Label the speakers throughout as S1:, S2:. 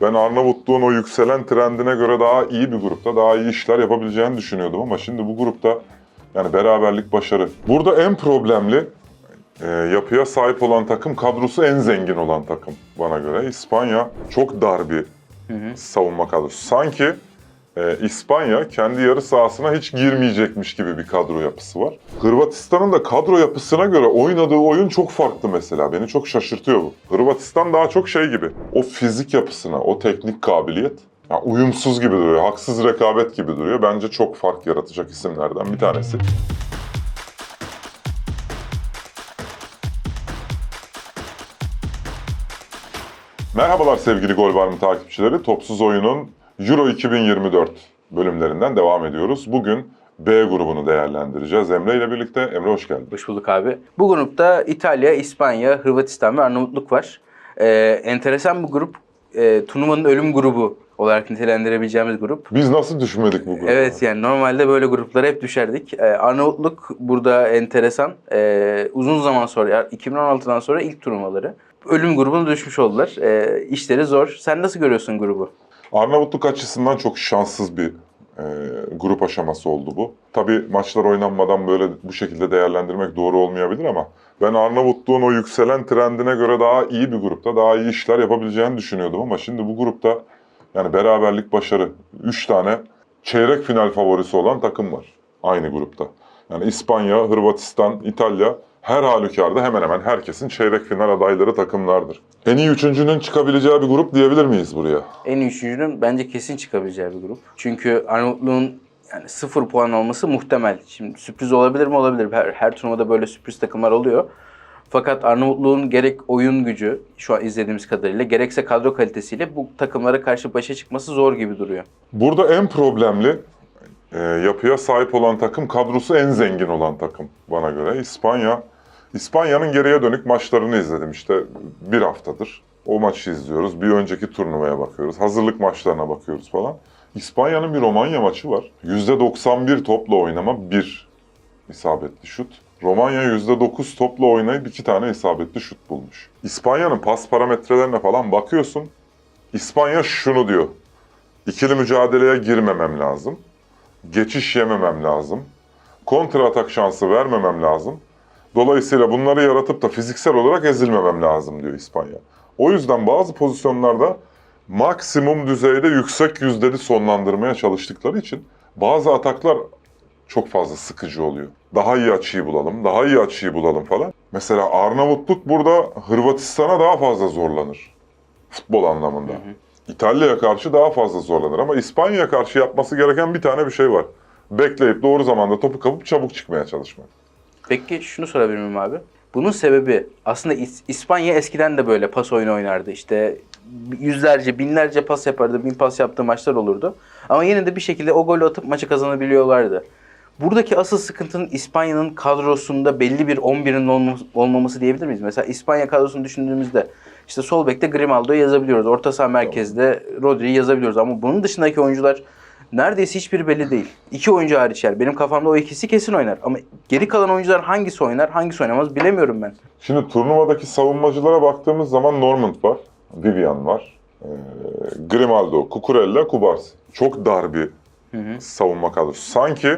S1: Ben Arnavutluğun o yükselen trendine göre daha iyi bir grupta, daha iyi işler yapabileceğini düşünüyordum ama şimdi bu grupta yani beraberlik başarı. Burada en problemli e, yapıya sahip olan takım kadrosu en zengin olan takım bana göre. İspanya çok dar bir savunma kadrosu. Sanki e, İspanya kendi yarı sahasına hiç girmeyecekmiş gibi bir kadro yapısı var. Hırvatistan'ın da kadro yapısına göre oynadığı oyun çok farklı mesela. Beni çok şaşırtıyor bu. Hırvatistan daha çok şey gibi. O fizik yapısına, o teknik kabiliyet ya uyumsuz gibi duruyor. Haksız rekabet gibi duruyor. Bence çok fark yaratacak isimlerden bir tanesi. Merhabalar sevgili Gol Var mı takipçileri. Topsuz Oyun'un Euro 2024 bölümlerinden devam ediyoruz. Bugün B grubunu değerlendireceğiz. Emre ile birlikte. Emre hoş geldin.
S2: Hoş bulduk abi. Bu grupta İtalya, İspanya, Hırvatistan ve Arnavutluk var. Ee, enteresan bu grup. Ee, turnuvanın ölüm grubu olarak nitelendirebileceğimiz grup.
S1: Biz nasıl düşmedik bu gruba?
S2: Evet yani normalde böyle gruplara hep düşerdik. Ee, Arnavutluk burada enteresan. Ee, uzun zaman sonra, yani 2016'dan sonra ilk turnuvaları. Ölüm grubuna düşmüş oldular. Ee, işleri zor. Sen nasıl görüyorsun grubu?
S1: Arnavutluk açısından çok şanssız bir e, grup aşaması oldu bu. Tabii maçlar oynanmadan böyle bu şekilde değerlendirmek doğru olmayabilir ama ben Arnavutluğun o yükselen trendine göre daha iyi bir grupta, daha iyi işler yapabileceğini düşünüyordum ama şimdi bu grupta yani beraberlik başarı. 3 tane çeyrek final favorisi olan takım var aynı grupta. Yani İspanya, Hırvatistan, İtalya her halükarda hemen hemen herkesin çeyrek final adayları takımlardır. En iyi üçüncünün çıkabileceği bir grup diyebilir miyiz buraya?
S2: En iyi üçüncünün bence kesin çıkabileceği bir grup. Çünkü Arnavutluğun yani sıfır puan olması muhtemel. Şimdi sürpriz olabilir mi? Olabilir. Her, her turnuvada böyle sürpriz takımlar oluyor. Fakat Arnavutluğun gerek oyun gücü şu an izlediğimiz kadarıyla gerekse kadro kalitesiyle bu takımlara karşı başa çıkması zor gibi duruyor.
S1: Burada en problemli e, yapıya sahip olan takım kadrosu en zengin olan takım bana göre. İspanya. İspanya'nın geriye dönük maçlarını izledim işte bir haftadır. O maçı izliyoruz. Bir önceki turnuvaya bakıyoruz. Hazırlık maçlarına bakıyoruz falan. İspanya'nın bir Romanya maçı var. %91 topla oynama bir isabetli şut. Romanya %9 topla oynayıp iki tane isabetli şut bulmuş. İspanya'nın pas parametrelerine falan bakıyorsun. İspanya şunu diyor. İkili mücadeleye girmemem lazım. Geçiş yememem lazım. Kontra atak şansı vermemem lazım. Dolayısıyla bunları yaratıp da fiziksel olarak ezilmemem lazım diyor İspanya. O yüzden bazı pozisyonlarda maksimum düzeyde yüksek yüzdeli sonlandırmaya çalıştıkları için bazı ataklar çok fazla sıkıcı oluyor. Daha iyi açıyı bulalım, daha iyi açıyı bulalım falan. Mesela Arnavutluk burada Hırvatistan'a daha fazla zorlanır. Futbol anlamında. İtalya'ya karşı daha fazla zorlanır ama İspanya'ya karşı yapması gereken bir tane bir şey var. Bekleyip doğru zamanda topu kapıp çabuk çıkmaya çalışmak.
S2: Peki şunu sorabilir miyim abi? Bunun sebebi aslında İs- İspanya eskiden de böyle pas oyunu oynardı. İşte yüzlerce, binlerce pas yapardı, bin pas yaptığı maçlar olurdu. Ama yine de bir şekilde o golü atıp maçı kazanabiliyorlardı. Buradaki asıl sıkıntının İspanya'nın kadrosunda belli bir 11'in olma- olmaması diyebilir miyiz? Mesela İspanya kadrosunu düşündüğümüzde işte sol bekte Grimaldo'yu yazabiliyoruz. Orta saha merkezde Rodri'yi yazabiliyoruz. Ama bunun dışındaki oyuncular neredeyse hiçbiri belli değil. İki oyuncu hariç yani. Benim kafamda o ikisi kesin oynar. Ama geri kalan oyuncular hangisi oynar, hangisi oynamaz bilemiyorum ben.
S1: Şimdi turnuvadaki savunmacılara baktığımız zaman Normand var, Vivian var, e, Grimaldo, Cucurella, Kubarsi. Çok dar bir savunma kadrosu. Sanki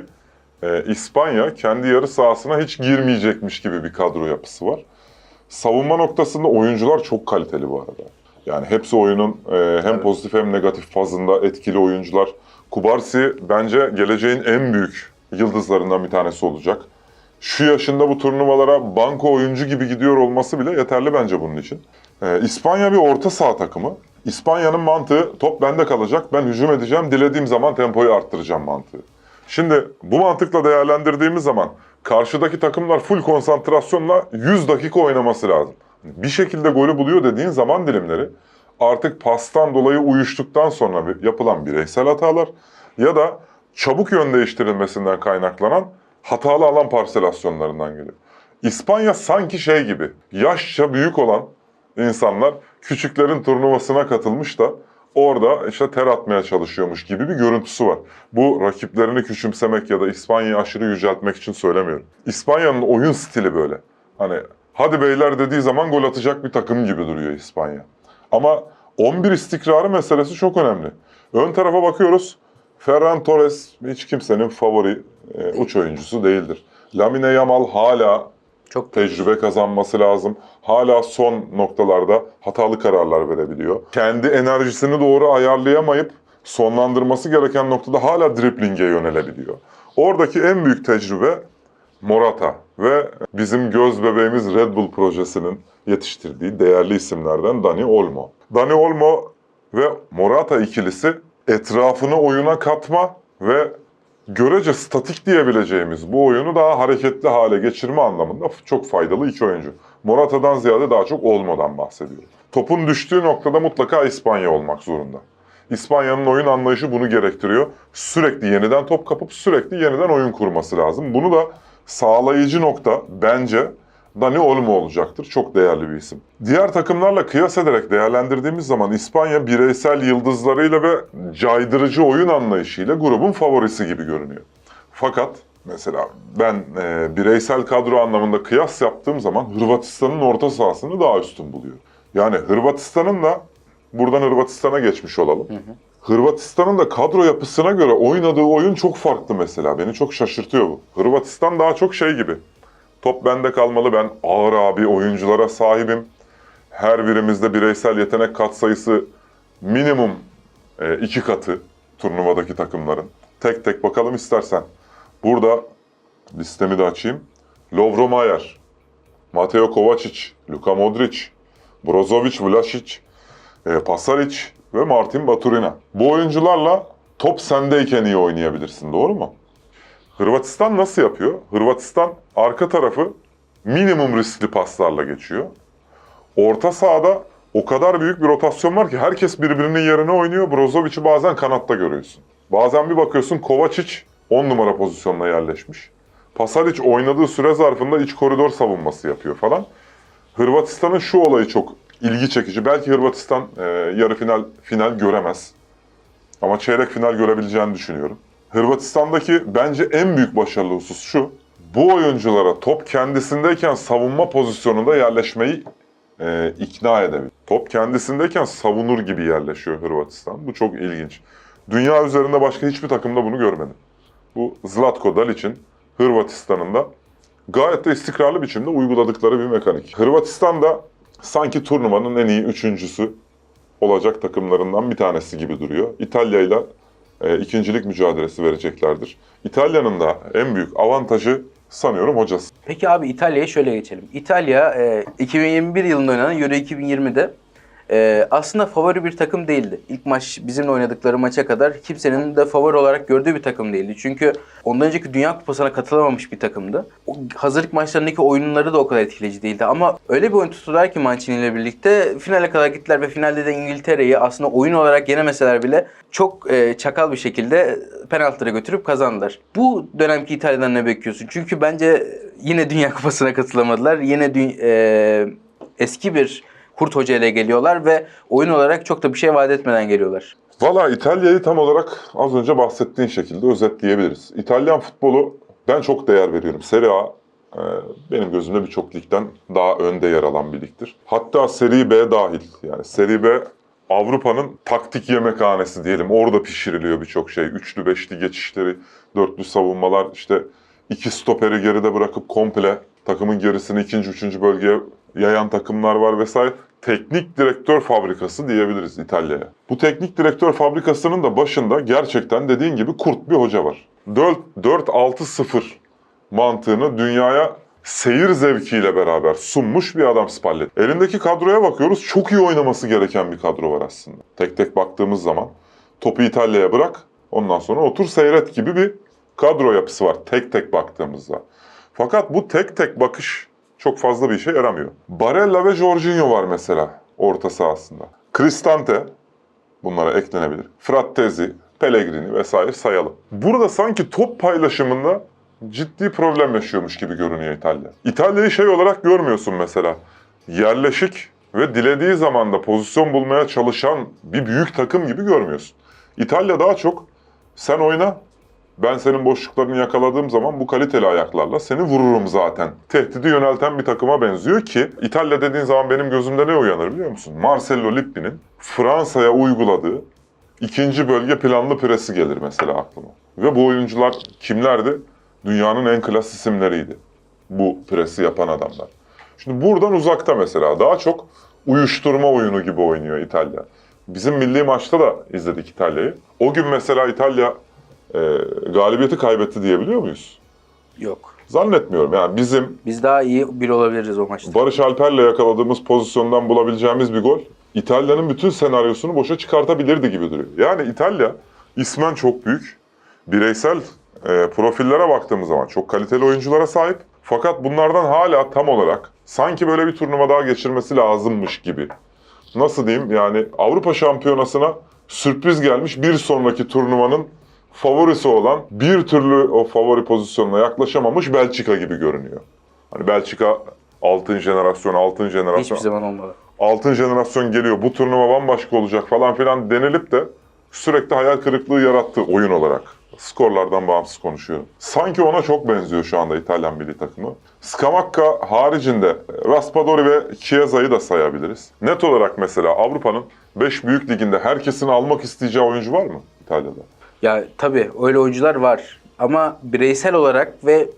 S1: e, İspanya kendi yarı sahasına hiç girmeyecekmiş gibi bir kadro yapısı var. Savunma noktasında oyuncular çok kaliteli bu arada. Yani hepsi oyunun e, hem
S2: Evet.
S1: pozitif hem negatif fazında etkili oyuncular. Kubarsi bence geleceğin en büyük yıldızlarından bir tanesi olacak. Şu yaşında bu turnuvalara banko oyuncu gibi gidiyor olması bile yeterli bence bunun için. Ee, İspanya bir orta saha takımı. İspanya'nın mantığı top bende kalacak, ben hücum edeceğim, dilediğim zaman tempoyu arttıracağım mantığı. Şimdi bu mantıkla değerlendirdiğimiz zaman karşıdaki takımlar full konsantrasyonla 100 dakika oynaması lazım. Bir şekilde golü buluyor dediğin zaman dilimleri artık pastan dolayı uyuştuktan sonra yapılan bireysel hatalar ya da çabuk yön değiştirilmesinden kaynaklanan hatalı alan parselasyonlarından geliyor. İspanya sanki şey gibi, yaşça büyük olan insanlar küçüklerin turnuvasına katılmış da orada işte ter atmaya çalışıyormuş gibi bir görüntüsü var. Bu rakiplerini küçümsemek ya da İspanya'yı aşırı yüceltmek için söylemiyorum. İspanya'nın oyun stili böyle. Hani hadi beyler dediği zaman gol atacak bir takım gibi duruyor İspanya. Ama 11 istikrarı meselesi çok önemli. Ön tarafa bakıyoruz. Ferran Torres hiç kimsenin favori e, uç oyuncusu değildir. Lamine Yamal hala
S2: Çok
S1: tecrübe kazanması lazım. Hala son noktalarda hatalı kararlar verebiliyor. Kendi enerjisini doğru ayarlayamayıp sonlandırması gereken noktada hala dripling'e yönelebiliyor. Oradaki en büyük tecrübe Morata ve bizim göz bebeğimiz Red Bull projesinin yetiştirdiği değerli isimlerden Dani Olmo. Dani Olmo ve Morata ikilisi etrafını oyuna katma ve görece statik diyebileceğimiz bu oyunu daha hareketli hale geçirme anlamında çok faydalı iki oyuncu. Morata'dan ziyade daha çok Olmo'dan bahsediyorum. Topun düştüğü noktada mutlaka İspanya olmak zorunda. İspanya'nın oyun anlayışı bunu gerektiriyor. Sürekli yeniden top kapıp sürekli yeniden oyun kurması lazım. Bunu da sağlayıcı nokta bence Dani Olmo olacaktır. Çok değerli bir isim. Diğer takımlarla kıyas ederek değerlendirdiğimiz zaman İspanya bireysel yıldızlarıyla ve caydırıcı oyun anlayışıyla grubun favorisi gibi görünüyor. Fakat mesela ben e, bireysel kadro anlamında kıyas yaptığım zaman Hırvatistan'ın orta sahasını daha üstün buluyorum. Yani Hırvatistan'ın da buradan Hırvatistan'a geçmiş olalım. Hırvatistan'ın da kadro yapısına göre oynadığı oyun çok farklı mesela. Beni çok şaşırtıyor bu. Hırvatistan daha çok şey gibi. Top bende kalmalı. Ben ağır abi oyunculara sahibim. Her birimizde bireysel yetenek katsayısı minimum e, iki katı turnuvadaki takımların. Tek tek bakalım istersen. Burada listemi de açayım. Lovro Mayer, Mateo Kovacic, Luka Modric, Brozovic, Vlasic, e, Pasaric ve Martin Baturina. Bu oyuncularla top sendeyken iyi oynayabilirsin doğru mu? Hırvatistan nasıl yapıyor? Hırvatistan arka tarafı minimum riskli paslarla geçiyor. Orta sahada o kadar büyük bir rotasyon var ki herkes birbirinin yerine oynuyor. Brozovic'i bazen kanatta görüyorsun. Bazen bir bakıyorsun Kovacic 10 numara pozisyonuna yerleşmiş. Pasalic oynadığı süre zarfında iç koridor savunması yapıyor falan. Hırvatistan'ın şu olayı çok ilgi çekici. Belki Hırvatistan e, yarı final final göremez. Ama çeyrek final görebileceğini düşünüyorum. Hırvatistan'daki bence en büyük başarılı husus şu. Bu oyunculara top kendisindeyken savunma pozisyonunda yerleşmeyi e, ikna edebilir. Top kendisindeyken savunur gibi yerleşiyor Hırvatistan. Bu çok ilginç. Dünya üzerinde başka hiçbir takımda bunu görmedim. Bu Zlatko Dalic'in Hırvatistan'ın da gayet de istikrarlı biçimde uyguladıkları bir mekanik. Hırvatistan da sanki turnuvanın en iyi üçüncüsü olacak takımlarından bir tanesi gibi duruyor. İtalya ile e, ikincilik mücadelesi vereceklerdir. İtalya'nın da en büyük avantajı sanıyorum hocası.
S2: Peki abi İtalya'ya şöyle geçelim. İtalya e, 2021 yılında oynanan Euro 2020'de e, aslında favori bir takım değildi. İlk maç bizimle oynadıkları maça kadar kimsenin de favori olarak gördüğü bir takım değildi. Çünkü ondan önceki Dünya Kupası'na katılamamış bir takımdı. O hazırlık maçlarındaki oyunları da o kadar etkileyici değildi. Ama öyle bir oyun tuttular ki Mancini ile birlikte finale kadar gittiler ve finalde de İngiltere'yi aslında oyun olarak yenemeseler bile çok e, çakal bir şekilde penaltılara götürüp kazandılar. Bu dönemki İtalya'dan ne bekliyorsun? Çünkü bence yine Dünya Kupası'na katılamadılar. Yine e, eski bir Kurt Hoca ile geliyorlar ve oyun olarak çok da bir şey vaat etmeden geliyorlar.
S1: Valla İtalya'yı tam olarak az önce bahsettiğin şekilde özetleyebiliriz. İtalyan futbolu ben çok değer veriyorum. Serie A e, benim gözümde birçok ligden daha önde yer alan bir ligdir. Hatta Serie B dahil. Yani Serie B Avrupa'nın taktik yemekhanesi diyelim. Orada pişiriliyor birçok şey. Üçlü, beşli geçişleri, dörtlü savunmalar, işte iki stoperi geride bırakıp komple takımın gerisini ikinci, üçüncü bölgeye yayan takımlar var vesaire. Teknik direktör fabrikası diyebiliriz İtalya'ya. Bu teknik direktör fabrikasının da başında gerçekten dediğin gibi kurt bir hoca var. 4-6-0 mantığını dünyaya seyir zevkiyle beraber sunmuş bir adam Spalletti. Elindeki kadroya bakıyoruz. Çok iyi oynaması gereken bir kadro var aslında. Tek tek baktığımız zaman topu İtalya'ya bırak, ondan sonra otur seyret gibi bir kadro yapısı var tek tek baktığımızda. Fakat bu tek tek bakış çok fazla bir işe yaramıyor. Barella ve Jorginho var mesela orta sahasında. Cristante bunlara eklenebilir. Frattesi, Pellegrini vesaire sayalım. Burada sanki top paylaşımında ciddi problem yaşıyormuş gibi görünüyor İtalya. İtalya'yı şey olarak görmüyorsun mesela. Yerleşik ve dilediği zamanda pozisyon bulmaya çalışan bir büyük takım gibi görmüyorsun. İtalya daha çok sen oyna, Ben senin boşluklarını yakaladığım zaman bu kaliteli ayaklarla seni vururum zaten. Tehdidi yönelten bir takıma benziyor ki İtalya dediğin zaman benim gözümde ne uyanır biliyor musun? Marcello Lippi'nin Fransa'ya uyguladığı ikinci bölge planlı presi gelir mesela aklıma. Ve bu oyuncular kimlerdi? Dünyanın en klas isimleriydi. Bu presi yapan adamlar. Şimdi buradan uzakta mesela daha çok uyuşturma oyunu gibi oynuyor İtalya. Bizim milli maçta da izledik İtalya'yı. O gün mesela İtalya e, galibiyeti kaybetti diyebiliyor muyuz?
S2: Yok.
S1: Zannetmiyorum. Yani bizim
S2: Biz daha iyi bir olabiliriz o maçta.
S1: Barış Alper'le yakaladığımız pozisyondan bulabileceğimiz bir gol İtalya'nın bütün senaryosunu boşa çıkartabilirdi gibi duruyor. Yani İtalya ismen çok büyük. Bireysel e, profillere baktığımız zaman çok kaliteli oyunculara sahip. Fakat bunlardan hala tam olarak sanki böyle bir turnuva daha geçirmesi lazımmış gibi. Nasıl diyeyim yani Avrupa Şampiyonası'na sürpriz gelmiş bir sonraki turnuvanın favorisi olan bir türlü o favori pozisyonuna yaklaşamamış Belçika gibi görünüyor. Hani Belçika altın jenerasyon, altın jenerasyon,
S2: Hiçbir zaman olmadı.
S1: altın jenerasyon geliyor, bu turnuva bambaşka olacak falan filan denilip de sürekli hayal kırıklığı yarattı oyun olarak. Skorlardan bağımsız konuşuyorum. Sanki ona çok benziyor şu anda İtalyan milli takımı. Scamacca haricinde Raspadori ve Chiesa'yı da sayabiliriz. Net olarak mesela Avrupa'nın 5 büyük liginde herkesin almak isteyeceği oyuncu var mı İtalya'da?
S2: Ya tabii öyle oyuncular var. Ama bireysel olarak ve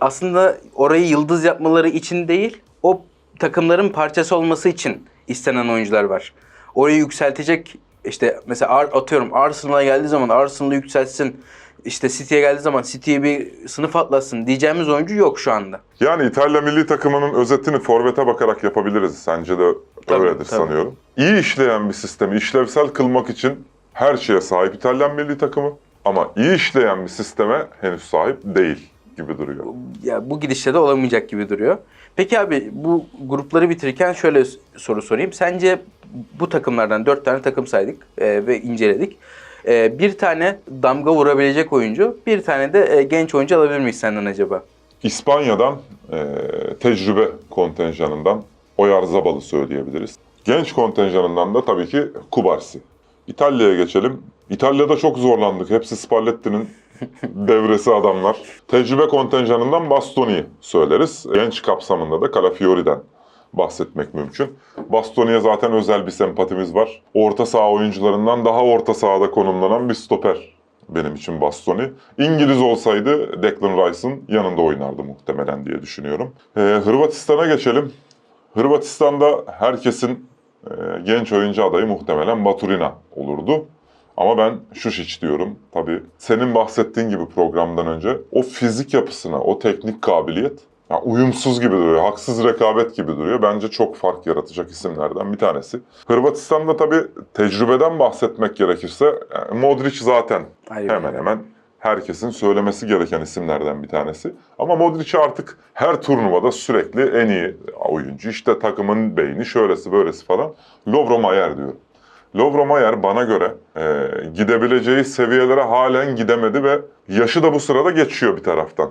S2: aslında orayı yıldız yapmaları için değil, o takımların parçası olması için istenen oyuncular var. Orayı yükseltecek işte mesela atıyorum Arsenal'a geldiği zaman Arsenal'ı yükseltsin. İşte City'ye geldiği zaman City'ye bir sınıf atlasın diyeceğimiz oyuncu yok şu anda.
S1: Yani İtalya milli takımının özetini forvete bakarak yapabiliriz. Sence de
S2: Tabii,
S1: öyledir
S2: tabii.
S1: sanıyorum. İyi işleyen bir sistemi işlevsel kılmak için her şeye sahip İtalyan milli takımı. Ama iyi işleyen bir sisteme henüz sahip değil gibi duruyor.
S2: Ya bu gidişle de olamayacak gibi duruyor. Peki abi bu grupları bitirirken şöyle soru sorayım. Sence bu takımlardan dört tane takım saydık e, ve inceledik. E, bir tane damga vurabilecek oyuncu, bir tane de e, genç oyuncu alabilir miyiz senden acaba?
S1: İspanya'dan e, tecrübe kontenjanından Oyarzabal'ı söyleyebiliriz. Genç kontenjanından da tabii ki Kubarsi. İtalya'ya geçelim. İtalya'da çok zorlandık. Hepsi Spalletti'nin devresi adamlar. Tecrübe kontenjanından Bastoni'yi söyleriz. Genç kapsamında da Calafiori'den bahsetmek mümkün. Bastoni'ye zaten özel bir sempatimiz var. Orta saha oyuncularından daha orta sahada konumlanan bir stoper benim için Bastoni. İngiliz olsaydı Declan Rice'ın yanında oynardı muhtemelen diye düşünüyorum. Ee, Hırvatistan'a geçelim. Hırvatistan'da herkesin e, genç oyuncu adayı muhtemelen Baturina olurdu. Ama ben Şuşiç diyorum. Tabii senin bahsettiğin gibi programdan önce o fizik yapısına, o teknik kabiliyet ya uyumsuz gibi duruyor, haksız rekabet gibi duruyor. Bence çok fark yaratacak isimlerden bir tanesi. Hırvatistan'da tabii tecrübeden bahsetmek gerekirse yani Modric zaten
S2: bir
S1: hemen hemen herkesin söylemesi gereken isimlerden bir tanesi. Ama Modric artık her turnuvada sürekli en iyi oyuncu. İşte takımın beyni şöylesi böylesi falan. Lovro Mayer diyorum. Lovro Mayer bana göre e, gidebileceği seviyelere halen gidemedi ve yaşı da bu sırada geçiyor bir taraftan.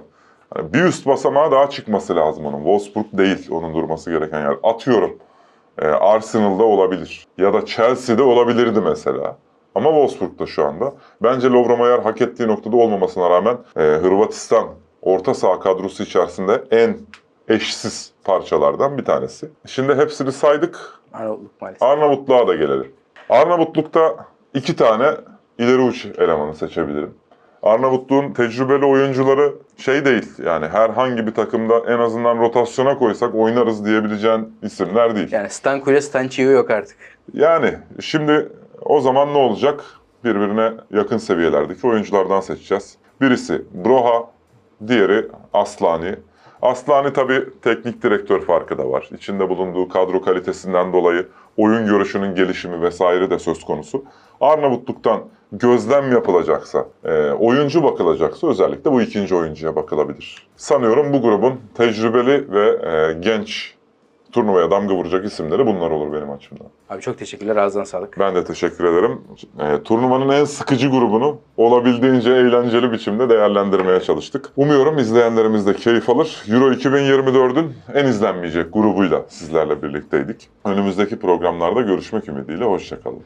S1: Hani bir üst basamağa daha çıkması lazım onun. Wolfsburg değil onun durması gereken yer. Atıyorum. E, Arsenal'da olabilir. Ya da Chelsea'de olabilirdi mesela. Ama Wolfsburg'da şu anda. Bence Lovro Mayer hak ettiği noktada olmamasına rağmen e, Hırvatistan orta saha kadrosu içerisinde en eşsiz parçalardan bir tanesi. Şimdi hepsini saydık.
S2: Arnavutluk maalesef.
S1: Arnavutluğa da gelelim. Arnavutluk'ta iki tane ileri uç elemanı seçebilirim. Arnavutluğun tecrübeli oyuncuları şey değil yani herhangi bir takımda en azından rotasyona koysak oynarız diyebileceğin isimler değil.
S2: Yani Stanko ile Stancio yok artık.
S1: Yani şimdi o zaman ne olacak? Birbirine yakın seviyelerdeki oyunculardan seçeceğiz. Birisi Broha, diğeri Aslani. Aslani tabii teknik direktör farkı da var. İçinde bulunduğu kadro kalitesinden dolayı oyun görüşünün gelişimi vesaire de söz konusu. Arnavutluk'tan gözlem yapılacaksa, e, oyuncu bakılacaksa özellikle bu ikinci oyuncuya bakılabilir. Sanıyorum bu grubun tecrübeli ve e, genç turnuvaya damga vuracak isimleri bunlar olur benim açımdan.
S2: Abi çok teşekkürler. Ağzına sağlık.
S1: Ben de teşekkür ederim. E, turnuvanın en sıkıcı grubunu olabildiğince eğlenceli biçimde değerlendirmeye çalıştık. Umuyorum izleyenlerimiz de keyif alır. Euro 2024'ün en izlenmeyecek grubuyla sizlerle birlikteydik. Önümüzdeki programlarda görüşmek ümidiyle. Hoşçakalın.